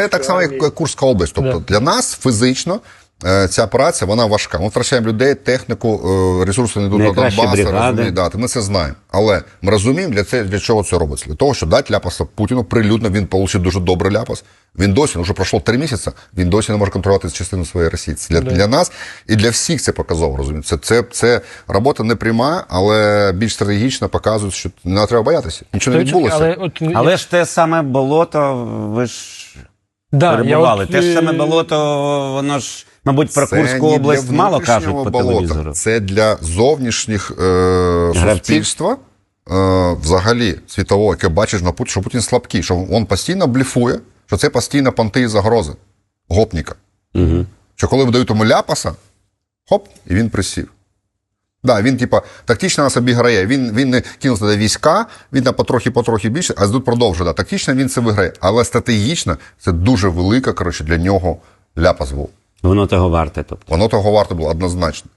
Це так само, як Курська область. Тобто для нас фізично е, ця праця вона важка. Ми втрачаємо людей, техніку, е, ресурси не йдуть до Найкращі Донбасу, бригади. розумієте, ми це знаємо. Але ми розуміємо, для, це, для чого це робиться. Для того, щоб дати ляпаса Путіну прилюдно, він отримав дуже добрий ляпас. Він досі, ну, вже пройшло три місяці, він досі не може контролювати частину своєї Росії. Це для, для нас і для всіх це показово, розумієте. Це, це, це робота не пряма, але більш стратегічна, показує, що не треба боятися. Нічого не відбулося. Але, от, Але ж те саме болото, ви ж да, я перебували. от, Те ж саме е, болото, воно ж, мабуть, про Це Курську область для мало кажуть по болота. телевізору. Це для зовнішніх е, суспільства, е, взагалі світового, яке бачиш на Путін, що Путін слабкий, що він постійно бліфує, що це постійно понти і загрози гопніка. Угу. Що коли видають йому ляпаса, хоп, і він присів. Да, він, типа, тактично нас обіграє. Він, він не кинув туди війська, він там потрохи-потрохи більше, а тут продовжує. Да. Тактично він це виграє. Але стратегічно це дуже велика, коротше, для нього ляпа звук. Воно того варте. Тобто. Воно того варто було однозначно.